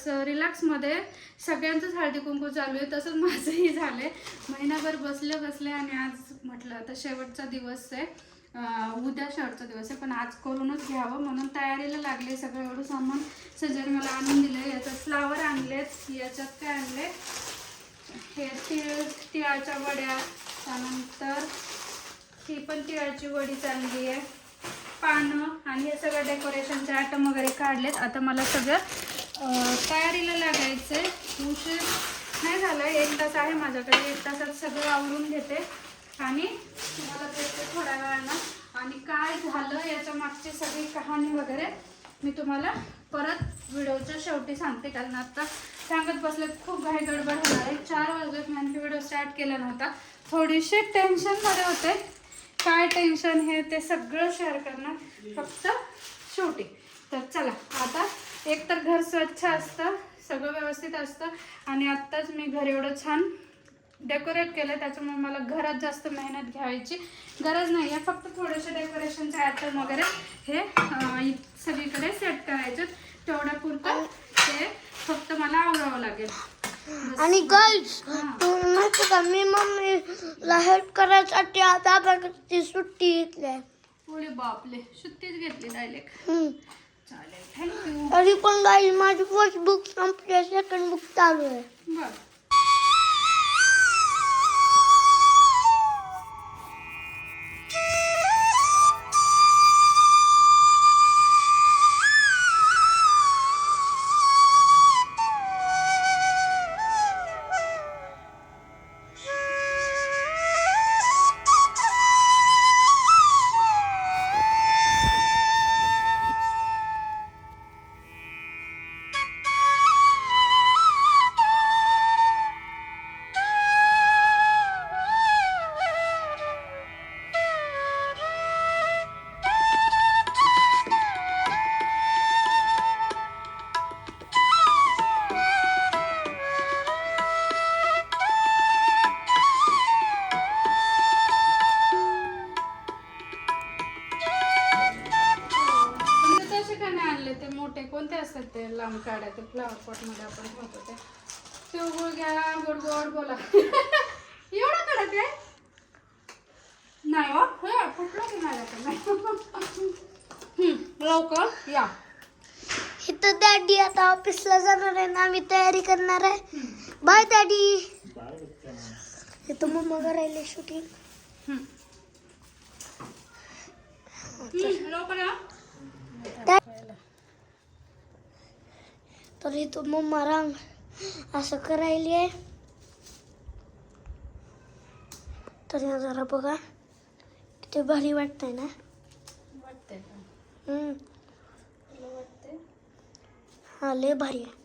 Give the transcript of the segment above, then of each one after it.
खूप असं रिलॅक्समध्ये सगळ्यांचंच हळदी कुंकू चालू आहे तसंच माझंही झालं आहे महिनाभर बसले बसले आणि आज म्हटलं आता शेवटचा दिवस आहे. उद्या शेवटचा दिवस आहे पण आज करूनच घ्यावं म्हणून तयारीला लागले सगळं एवढं सामान. सजर मला आणून दिलं याच्यात फ्लावर आणलेत याच्यात काय आणले हे तिळ तिळाच्या वड्या त्यानंतर ही पण तिळाची वडी चालली आहे. पानं आणि हे सगळं डेकोरेशनचे आयटम वगैरे काढलेत. आता मला सगळं तयारीला लागायचं आहे उशीर नाही झालं एक तास आहे माझ्याकडे. एक तासात सगळं आवरून घेते. आणि तुम्हाला भेटते थोड्या वेळानं. आणि काय झालं याच्या मागची सगळी कहाणी वगैरे मी तुम्हाला परत व्हिडिओच्या शेवटी सांगते. कारण आता सांगत बसले खूप घाई गडबड होणार आहे. चार वाजत मी आणखी व्हिडिओ स्टार्ट केला नव्हता. थोडीशी टेन्शनमध्ये होते. काय टेन्शन हे ते सगळं शेअर करणार फक्त शेवटी. तर चला आता एक तर घर स्वच्छ असतं सगळं व्यवस्थित असतं आणि आत्ताच मी घर एवढं छान डेकोरेट केलं त्याच्यामुळे मला घरात जास्त मेहनत घ्यायची गरज नाही. आहे फक्त थोडेसे डेकोरेशनचे आयटम वगैरे हे सगळीकडे सेट करायचे. तेवढ्या पुरतं ते फक्त मला आवरावं लागेल. आणि गर्ल्स. तुम्ही माहिती का मी मम्मीला हेल्प करायसाठी आता सुट्टी घेतली बापले सुट्टीच घेतली डायरेक्ट हम्म. चालेल थँक्यू तरी पण गाई माझी फर्स्ट बुक संपली सेकंड बुक गोड बोला। एवढं कडक आहे? नाही हो हे फुटलं की हम्म, लवकर या. इथं डॅडी आता ऑफिसला जाणार आहे ना आम्ही तयारी करणार आहे. बाय डॅडी इथं मम्मा करायला शूटिंग तर इथं मम्मा रांग असं करायली आहे. तर हे जरा बघा. किती भारी वाटतंय ना? वाटतंय का? हम्म. तुला वाटतंय? हा लय भारी आहे.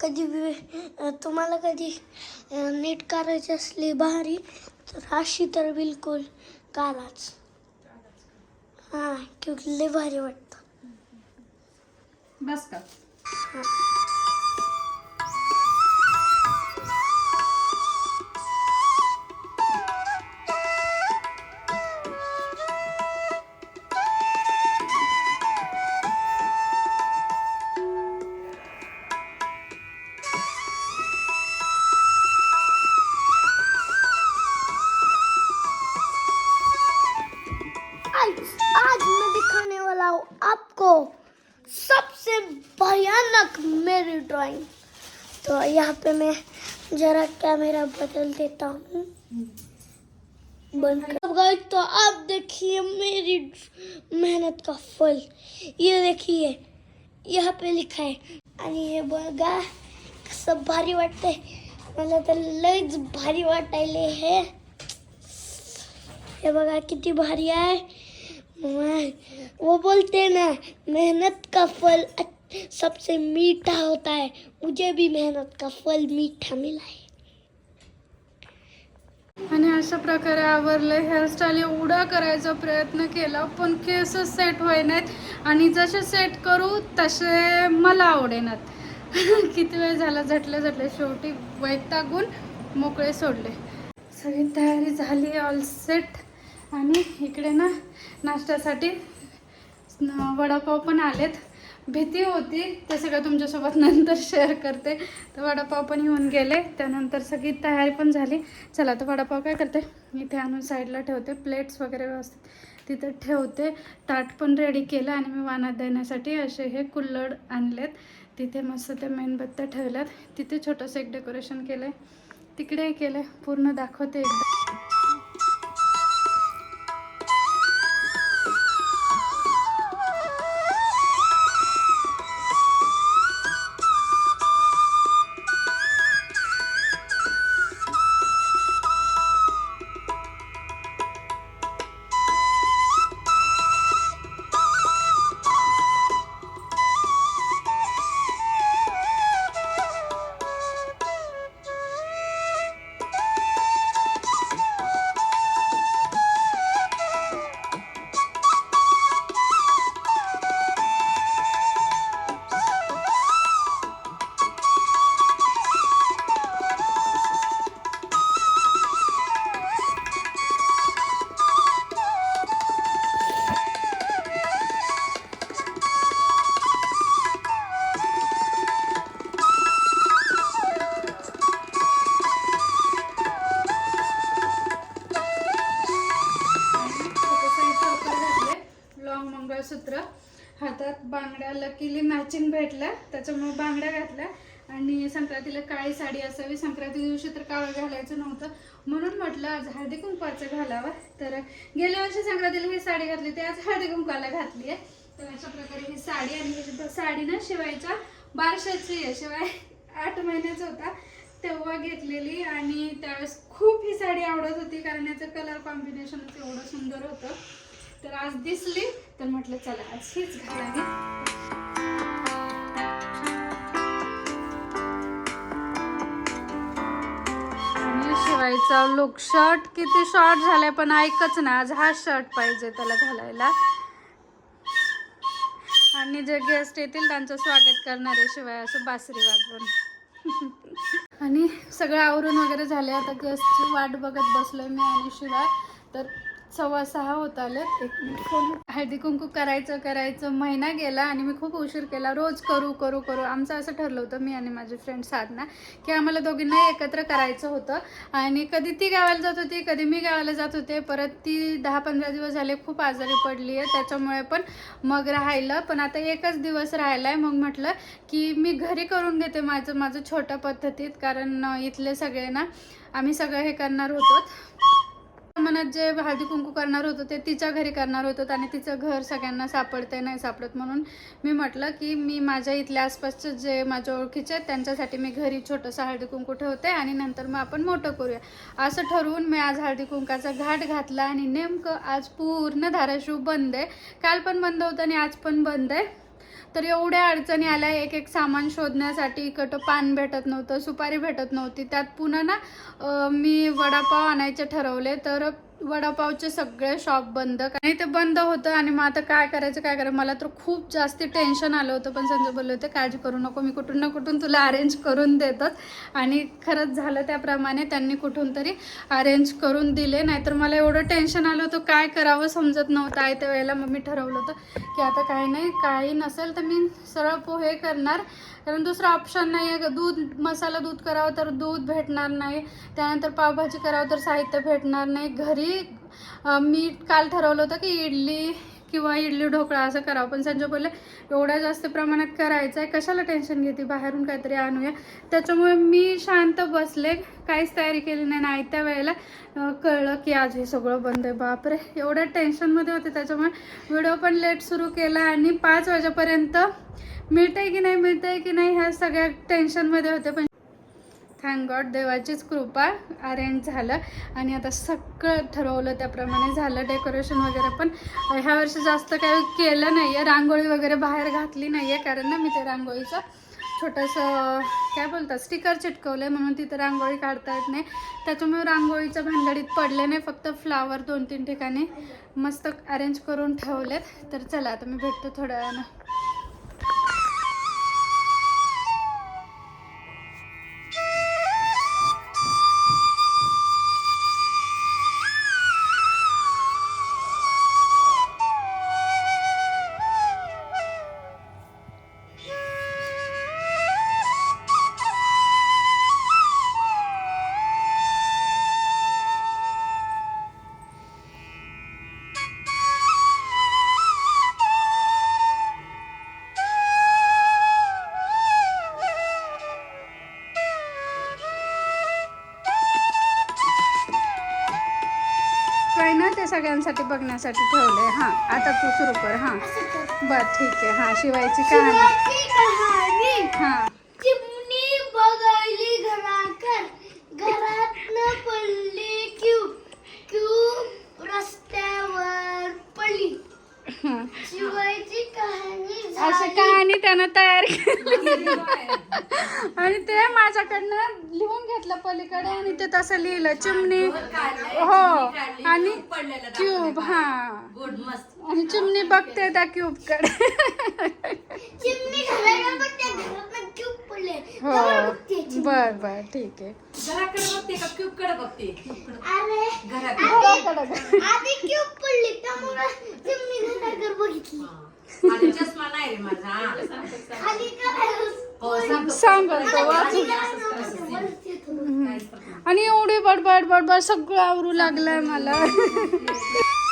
कधी अं, तुम्हाला कधी अं, नीट करायची असली भारी तर अशी तर बिलकुल काराच हा क्योंकि लय भारी वाटतं. बस का? जरा कैमरा बदल देता हूँ। बंद कर। अब guys, तो आप देखिए मेरी मेहनत का फल। ये देखिए यहाँ पे लिखा है। आणि हे बघा कसं भारी वाटतंय मला तर भारी वाटायले हे। ये बघा किती भारी आहे वो बोलते हैं ना मेहनत का फल अच- सबसे मीठा होता है। मुझे भी मेहनत का फल मीठा मिला है। आणि अशा प्रकारे आवरलं हेअरस्टाईल एवढा करायचा प्रयत्न केला पण केस सेट होईनात आणि जसे सेट करू तसे मला आवडेनात. किती वेळ झाला झटले झटले शेवटी वैतागून मोकळे सोडले. सगळी तयारी झाली ऑल सेट आणि इकडे ना नाश्त्यासाठी वडापाव पण आलेत. भीती होती. ते सगळं तुमच्यासोबत नंतर शेअर करते. तर वडापाव पण येऊन गेले. त्यानंतर सगळी तयारी पण झाली. चला तर वडापाव काय करते? इथे आणून साईडला ठेवते. प्लेट्स वगैरे व्यवस्थित तिथे ठेवते. ताट पण रेडी केलं आणि मी वानात देण्यासाठी असे हे कुल्लड आणलेत. तिथे मस्त ते मेणबत्त्या ठेवल्यात. तिथे छोटंसं एक डेकोरेशन केलं आहे तिकडेही केलं पूर्ण दाखवते एकदा. त्याच्यामुळे घातल्या आणि संक्रांतीला काळी साडी असावी. संक्रांती दिवशी तर काळं घालायचं नव्हतं. म्हणून म्हटलं आज हळदी कुंकवाचं घालावं. तर गेल्या वर्षी संक्रांतीला ही साडी घातली ती आज हळदी कुंकवाला घातली आहे. तर अशा प्रकारे ही साडी आणि साडी ना शिवायच्या बारशाची आहे. शिवाय आठ महिन्याचा होता तेव्हा घेतलेली. आणि त्यावेळेस खूप ही साडी आवडत होती कारण याचं कलर कॉम्बिनेशनच एवढं सुंदर होतं. तर आज दिसली. तर म्हटलं चला आज हीच घालावी. आणि लुक शर्ट किती शॉर्ट झालाय पण ऐकच ना आज हा शर्ट पाहिजे त्याला घालायला. आणि जे गेस्ट येतील त्यांचं स्वागत करणारे शिवाय असं बासरी वाजवून. आणि सगळं आवरून वगैरे झाले आता गेस्टची वाट बघत बसलोय मी आणि शिवाय. तर सव्वा सहा होत आलं एक मिनिट फोन हळदी कुंकू करायचं करायचं. महिना गेला आणि मी खूप उशीर केला. रोज करू करू करू. आमचं असं ठरलं होतं मी आणि माझी फ्रेंड साधना की आम्हाला दोघींना एकत्र करायचं होतं. आणि कधी ती गावाला जात होती कधी मी गावाला जात होते. परत ती दहा पंधरा दिवस झाले खूप आजारी पडली आहे त्याच्यामुळे पण मग राहिलं. पण आता एकच दिवस राहिला आहे मग म्हटलं की मी घरी करून घेते माझं माझं छोट्या पद्धतीत. कारण इथले सगळे ना आम्ही सगळं हे करणार होतो मनात जे हळदी कुंकू करणार होतं ते तिच्या घरी करणार होतं आणि तिचं घर सगळ्यांना सापडते नाही सापडत म्हणून मी म्हटलं की मी माझ्या इथल्या आसपासचे जे माझ्या ओळखीचे आहेत त्यांच्यासाठी मी घरी छोटंसं हळदी कुंकू ठेवते आणि नंतर मग आपण मोठं करूया. असं ठरवून मी आज हळदी कुंकाचा घाट घातला आणि नेमकं आज पूर्ण धाराशिव बंद आहे. काल पण बंद होतं आणि आज पण बंद आहे. तर एवढ्या अडचणी आल्या. एक एक सामान शोधण्यासाठी इकडं पान भेटत नव्हतं सुपारी भेटत नव्हती. त्यात पुन्हा ना मी वडापाव आणायचे ठरवले. तर वडापावचे सगळे शॉप बंद. आणि ते बंद होतं आणि मग आता काय करायचं काय करायचं? मला तर खूप जास्ती टेन्शन आलं होतं पण संजय बोलले होते काळजी करू नको मी कुठून ना कुठून तुला अरेंज करून देतच. आणि खरंच झालं त्याप्रमाणे त्यांनी कुठून तरी अरेंज करून दिले. नाहीतर मला एवढं टेन्शन आलं होतं काय करावं समजत नव्हतं. आहे त्या वेळेला मग मी ठरवलं होतं की आता काही नाही काही नसेल तर मी सरळ पोहे करणार. कारण दुसरा ऑप्शन नाही आहे दूध मसाला दूध करावं तर दूध भेटणार नाही. त्यानंतर पावभाजी करावं तर साहित्य भेटणार नाही. घरी मी काल ठरवलं होतं की इडली किंवा इडली ढोकळा असं करावं. पण संजय बोलले एवढ्या जास्त प्रमाणात करायचं आहे कशाला टेन्शन घेते? बाहेरून काहीतरी आणूया. त्याच्यामुळे मी शांत बसले. काहीच तयारी केली नाही. नाही त्या वेळेला कळलं की आज हे सगळं बंद आहे. बापरे एवढ्या टेन्शनमध्ये होते. त्याच्यामुळे व्हिडिओ पण लेट सुरू केला आणि पाच वाजेपर्यंत मिळतंय की नाही मिळतंय की नाही ह्या सगळ्या टेन्शनमध्ये होते. पण थँक गॉड देवाचीच कृपा अरेंज झालं. आणि आता सगळं ठरवलं त्याप्रमाणे झालं डेकोरेशन वगैरे पण. ह्या वर्षी जास्त काही केलं नाही आहे रांगोळी वगैरे बाहेर घातली नाही आहे कारण ना मी ते रांगोळीचं छोटंसं काय बोलतात स्टिकर चिटकवलं आहे म्हणून तिथं रांगोळी काढता येत नाही. त्याच्यामुळे रांगोळीच्या भानगडीत पडले नाही फक्त फ्लावर दोन तीन ठिकाणी मस्त अरेंज करून ठेवलेत. तर चला आता मी भेटतो थोड्या वेळानं. सगळ्यांसाठी बघण्यासाठी ठेवले हां आता तू सुरू कर. हां. बर ठीक आहे. हां शिवायची कहाणी. हां. चिमणी बघायली घराकर घरात न पडली क्यूब. क्यूब रस्त्यावर पडली. हं. शिवायची कहाणी अशी. कहाणी त्यानं तयार केली. आणि ते माझ्याकडनं लिहून घेतलं पलीकडे आणि ते तसं लिहिलं. चिमणी. हो. आणि क्यूब हा. गुड मस्त. आणि चिमणी बघते त्या क्यूबकडे हो. बर बर ठीक आहे. घराकडे बघते का क्यूबकडे बघते? अरे घराकडे. आधी आधी क्यूब पडली त्यामुळे चिमणी घराकडे बघितली. आणि चष्मा नाही रे माझा. खाली करायला हो सांगतो सांगल तो. आणि एवढी बडबड बडबड सगळं आवरू लागलंय मला.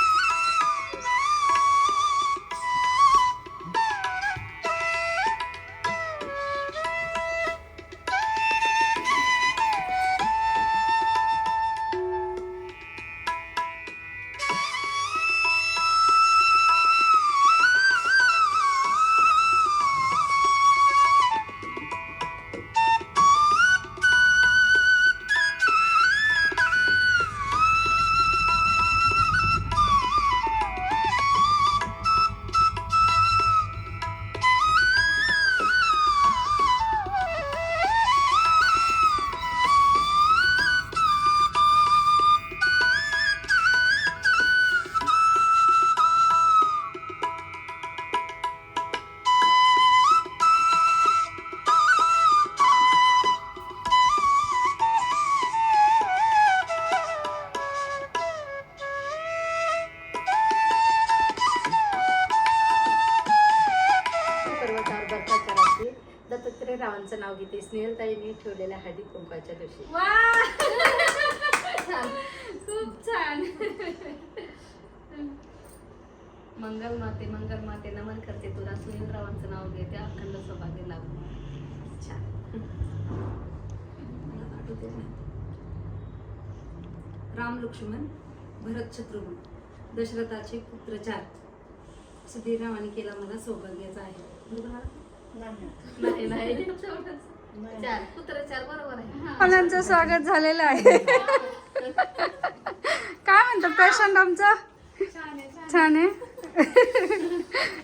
स्नेहलताईने ठेवलेल्या हळदी कुंकवाच्या दिवशी. खूप छान. मंगल माते मंगल माते नमन करते तुला. सुनील रावांचं नाव घेते. अखंड सौभाग्य छान. नाही. राम लक्ष्मण भरत शत्रुघ्न दशरथाचे पुत्र चार. सुधीररावांनी केला मला सौभाग्याचा आहे. बरोबर? नाही नाही. चार. पुत्र चार बरोबर आहे. मुलांचं स्वागत झालेलं आहे. काय म्हणतो पेशंट आमचा? छान आहे.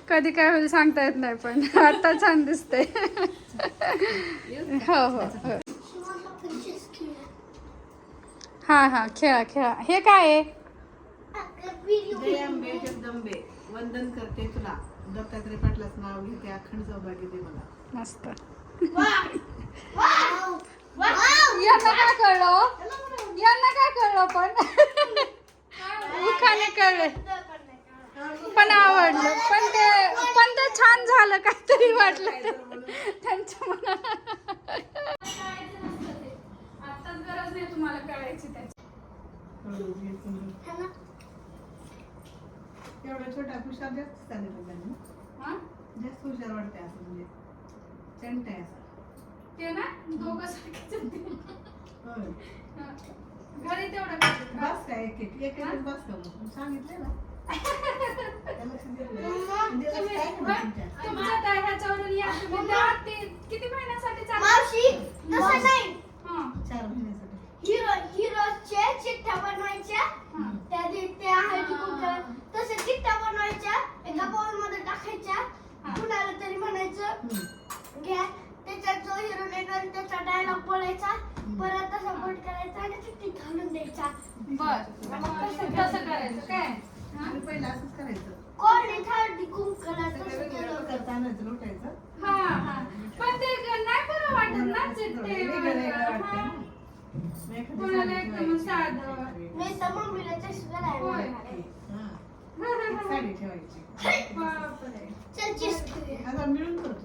कधी काय होईल सांगता येत नाही पण आता छान दिसते हो हो हो. हा हा खेळा खेळा. हे काय आहे? वंदन करते तुला. दत्तात्रय पाटलाच नाव घेते अखंड सौभाग्य दे मला. मस्त! यांना काय कळलं? यांना काय कळलं पण? उखाने कळले. पण आवडलं. पण ते पण ते छान झालं काहीतरी वाटलं त्यांच्या मनात. आताच गरज नाही तुम्हाला कळायची त्याची ना? एवढा छोटा हुशार जास्त चालेल? जास्त हुशार वाटते असं म्हणजे. चंट आहे असं. ते ना दोघं सारखेच आहेत. होय. हा. घरी तेवढं. बस काय एक एक? एक एक बस का मग? सांगितले ना. त्या लक्ष दिलं. नाही. म्हणजे नाही तुमच्या? ह्याच्यावरून या. ते किती महिन्यासाठी चालू? मावशी तसं नाही. हा. चार महिन्यासाठी. हिरो हिरोचे चिठ्ठ्या बनवायच्या. हा. त्या दि- त्या हळदी कुंकू तसे चिठ्ठ्या बनवायच्या एका बाउलमध्ये टाकायच्या. कुणाला तरी म्हणायचं हम्म. घ्या. त्याच्यात जो हिरो येणार त्याचा डायलॉग बोलायचा परत तसा बोट करायचा आणि चिठ्ठी घालून द्यायचा बर मग कसं कसं करायचं काय? आणि पहिलं असंच करायचं कोणी हळदी कुंकूला सगळं तसं वेगळं केलं करता आणायचं लुटायचं हा हा पण ते नाही बरं वाटत ना चिठ्ठे वगैरे. हा. एखादी कोणाला एकदम साधं. एखादी- मी तर मम्मीला चष्मा नाही होय. हा. एक साडी ठेवायची बापरे. चल चेस खेळूया. आता मिळून करत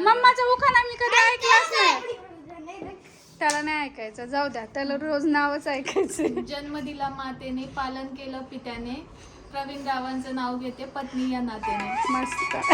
मम्माचा उखाणा मी कधी ऐकलाच नाही. त्याला नाही ऐकायचं. जाऊ द्या. त्याला रोज नावच ऐकायचं जन्म दिला मातेने पालन केलं पित्याने. प्रवीण रावांचं नाव घेते पत्नी या नात्याने. मस्त.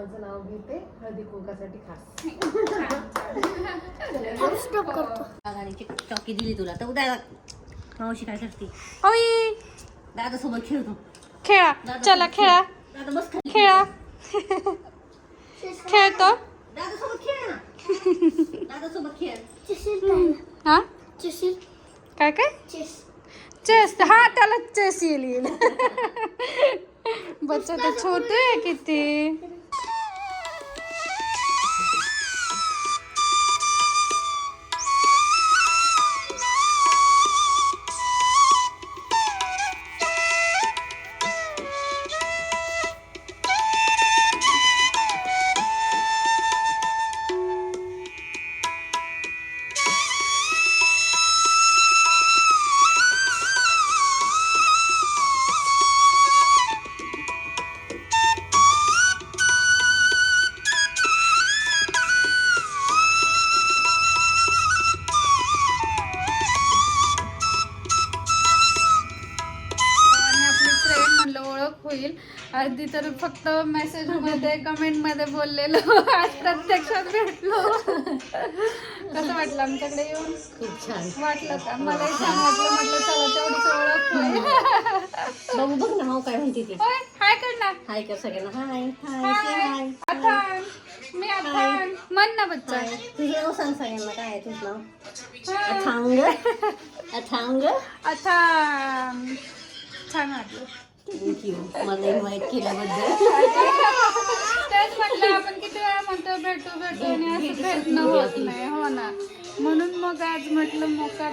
बालाजीरावांचं नाव घेते हळदी कुंकासाठी खास. स्टॉप करतो. गाडीची चौकी दिली तुला तर उद्या मावशी काय करते? दादा सोबत खेळतो. खेळा. चला खेळा. दादा बस खाली खेळा. खेळतो. दादा सोबत खेळ ना. दादा सोबत खेळ. चिशील काय हा? चिशील काय काय? चिस. चेस. हा त्याला चेस येईल. येईल बच्चा तर छोटे किती. तर फक्त मेसेजमध्ये कमेंटमध्ये बोललेलो. आज प्रत्यक्षात भेटलो. कसं वाटलं आमच्याकडे येऊन? खूप छान. वाटलं का? मलाही छान वाटलं म्हटलं चला तेवढीच ओळख बघू बघ ना माऊ काय म्हणते ती. होय हाय करणार हाय कर सगळ्यांना. हाय हाय हाय. अथान. मी अथान. म्हण ना बच्चा. तुझं नाव सांग सगळ्यांना काय आहे तुझं नाव. अथांग. अथांग. अथान छान वाटलं. थँक्यू मला इन्व्हाइट केल्याबद्दल. तेच म्हटलं आपण किती वेळा म्हणतो भेटू भेटू आणि असं भेटणं होत नाही हो ना. म्हणून मग आज म्हटलं मोका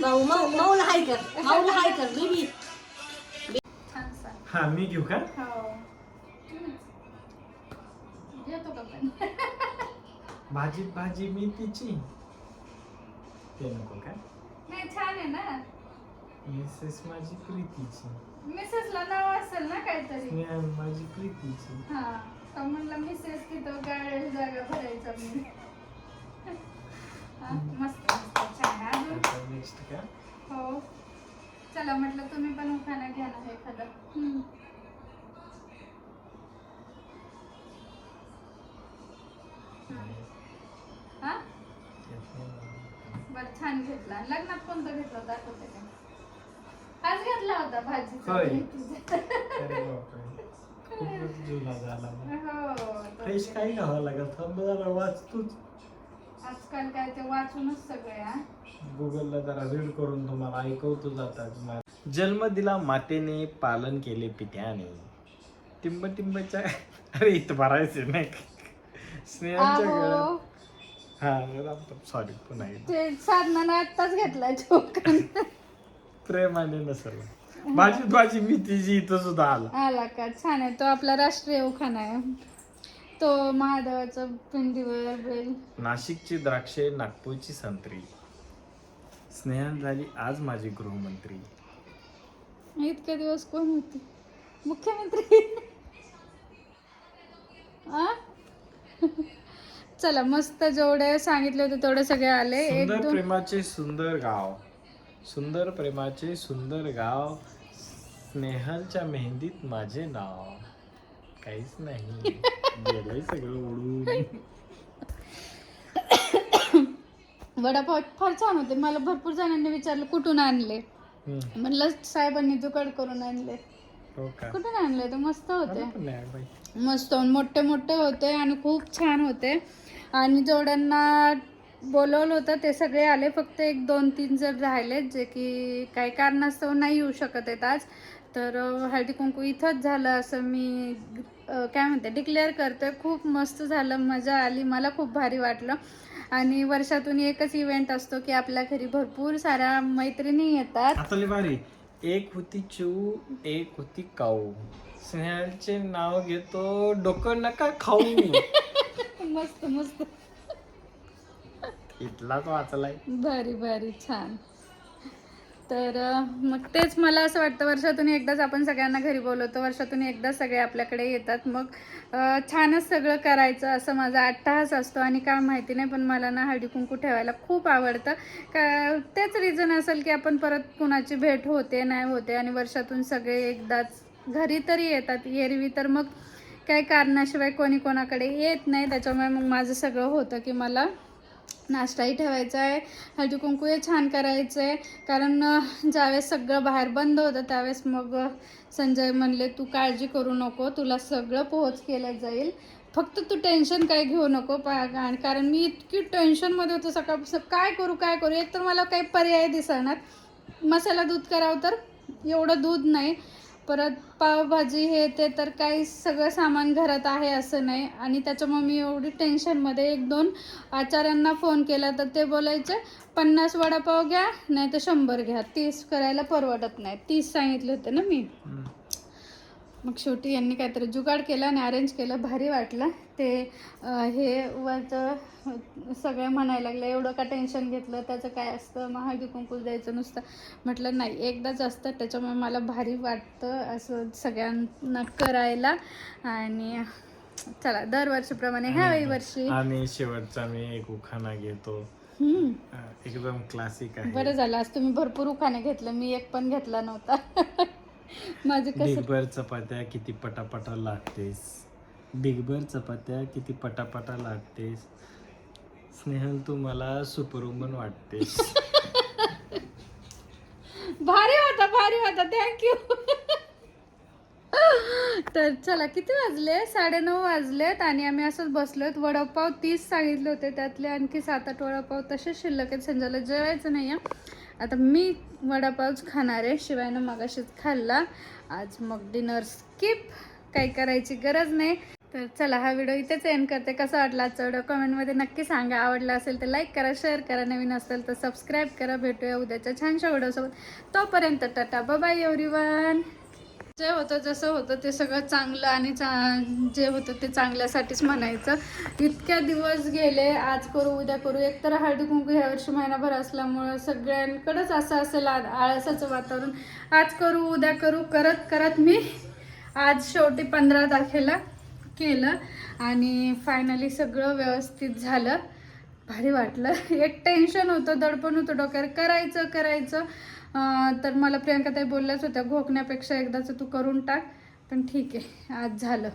माऊ माऊ माऊला हाय कर. माऊला हाय कर बेबी छान सांग हा मी घेऊ का? हो. येतो का पण? भाजी भाजी मी तिची. ते नको काय नाही छान आहे ना. मिसेस माझी प्रीतीची मिसेसला नाव असेल ना काहीतरी. स्नेहा माझी प्रीतीची हा तर म्हणलं मिसेस तिथं गाळेल जागा भरायचा मी हा, मस्त मस्त छान. अजून. नेक्स्ट का? हो. चला म्हटलं तुम्ही पण उखाणा घ्या ना एखादा. हम्म. हा? बर छान घेतला. लग्नात कोणता घेतला आठवते का? आज घेतला होता होय. मेथीचा. अरे बापरे. खूपच जुना झाला मग. हो फ्रेश काही घ्यावं लागेल. थांब जरा वाचतोच आजकाल काय ते वाचूनच सगळे हा? गुगलला जरा रीड करून तुम्हाला ऐकवतो जातात जन्म दिला मातेने पालन केले पित्याने. टिंब टिंबच्या अरे इथं भरायचे नाही स्नेहाच्या अहो, गळ्यात हा सॉरी पुन्हा एकदा. ते साधनानं आत्ताच घेतलाय प्रेमाने नसेल. भाजी भाजी मी तिची इथं सुद्धा आला. आला का? छान आहे. तो आपला राष्ट्रीय उखाणा आहे. तो महादेवाचा पिंडीवर बेल. नाशिकची द्राक्षे नागपूरची संत्री. स्नेहल झाली आज माझी गृहमंत्री. इतके दिवस कोण होते? मुख्यमंत्री. आ? चला मस्त जेवढे सांगितले होते तेवढे सगळे आले. एक सुंदर दोन. प्रेमाचे सुंदर गाव. सुंदर प्रेमाचे सुंदर गाव स्नेहलच्या मेहंदीत माझे नाव. काहीच नाही. गेलंय सगळं उडून वडापाव फार छान होते. मला भरपूर जणांनी विचारलं कुठून आणले? हम्म, म्हणलं साहेबांनी जुगाड करून आणले. हो का? कुठून आणले? ते मस्त होते. मला पण नाही बाई. मस्त मोठे मोठे होते आणि खूप छान होते. आणि जेवढ्यांना बोलवलं होतं ते सगळे आले. फक्त एक दोन तीन जर राहिले जे की काही कारणास्तव नाही येऊ शकत आहेत आज. तर हळदी कुंकू इथंच झालं असं मी काय म्हणते डिक्लेअर करते खूप मस्त झालं मजा आली मला खूप भारी वाटलं. आणि वर्षातून एकच इव्हेंट असतो की आपल्या घरी भरपूर साऱ्या मैत्रिणी येतात. भारी. एक होती चिऊ एक होती काऊ. स्नेहलचे नाव घेतो डोकं नका खाऊ. मस्त मस्त. इथलाच वाचलाय. भारी भारी छान. तर मग तेच मला असं वाटतं वर्षातून एकदाच आपण सगळ्यांना घरी बोलवतो. वर्षातून एकदाच सगळे आपल्याकडे येतात. मग छानच सगळं करायचं असं माझा अट्टाहास असतो आणि काय माहिती नाही पण मला ना हळदी कुंकू ठेवायला खूप आवडतं. का तेच रिझन असेल की आपण परत कुणाची भेट होते नाही होते आणि वर्षातून सगळे एकदाच घरी तरी येतात. एरवी तर मग काही कारणाशिवाय कोणी कोणाकडे येत नाही. त्याच्यामुळे मग माझं सगळं होतं की मला नाश्ताही ठेवायचा आहे. हळदी कुंकू हे छान करायचं आहे. कारण ज्यावेळेस सगळं बाहेर बंद होतं त्यावेळेस मग संजय म्हणले तू काळजी करू नको तुला सगळं पोहोच केलं जाईल. फक्त तू टेन्शन काय घेऊ नको पा आणि कारण मी इतकी टेन्शनमध्ये होतो सकाळपासून काय करू काय करू? एक तर मला काही पर्याय दिसणार. मसाला दूध करावं तर एवढं दूध नाही. परत पावभाजी हे ते तर काही सगळं सामान घरात आहे असं नाही. आणि त्याच्यामुळे मी एवढी टेन्शनमध्ये एक दोन आचार्यांना फोन केला तर ते बोलायचे पन्नास वडापाव घ्या नाही तर शंभर घ्या. तीस करायला परवडत नाही. तीस सांगितले होते ना मी. मग शेवटी यांनी काहीतरी जुगाड केलं आणि अरेंज केलं. भारी वाटलं. ते हे वरचं सगळे म्हणायला लागले. एवढं का टेन्शन घेतलं? त्याचं काय असतं? मग हळदी कुंकू द्यायचं नुसतं. म्हटलं नाही एकदाच असतं त्याच्यामुळे मला भारी वाटतं असं सगळ्यांना करायला. आणि चला दरवर्षीप्रमाणे ह्याही वर्षी. आणि शेवटचा मी एक उखाणा घेतो. एकदम क्लासिक आहे. बरं झालं. आज तुम्ही भरपूर उखाणे घेतलं. मी एक पण घेतला नव्हता. माझे कसं चपात्या किती पटापटा लागतेस. बिगबर चपात्या किती पटापटा लागतेस. स्नेहल तू मला सुपरवुमन वाटतेस. भारी होता भारी होता. थँक्यू तर चला किती वाजले? साडेनऊ वाजलेत आणि आम्ही असंच बसलोत वडापाव तीस सांगितले होते त्यातले आणखी सात आठ वडापाव तसेच शिल्लक आहेत. संध्याला जेवायचं नाही आहे आता मी वडापावच खाणार आहे. शिवायनं मगाशीच खाल्ला. आज मग डिनर स्किप. काही करायची गरज नाही. तर चला हा व्हिडिओ इथेच एंड करते. कसा वाटला आजचा व्हिडिओ? कमेंटमध्ये नक्की सांगा. आवडला असेल तर लाईक करा शेअर करा. नवीन असेल तर सबस्क्राईब करा. भेटूया उद्याच्या छानशा व्हिडिओसोबत. तोपर्यंत टाटा. बाय एव्हरीवन जे होतं जसं होतं ते सगळं चांगलं आणि चा जे होतं ते चांगल्यासाठीच म्हणायचं. इतक्या दिवस गेले. आज करू उद्या करू. एक तर हळदी कुंकू ह्या वर्षी महिनाभर असल्यामुळं सगळ्यांकडंच असं असेल आ- आळसाचं वातावरण. आज करू उद्या करू. करत करत मी आज शेवटी पंधरा तारखेला केलं आणि फायनली सगळं व्यवस्थित झालं. भारी वाटलं. एक टेन्शन होतं दडपण होतं डोक्यावर. करायचं करायचं. तर मला प्रियंका ताई बोलल्याच होत्या घोकण्यापेक्षा एकदाचं तू करून टाक. पण ठीक आहे आज झालं.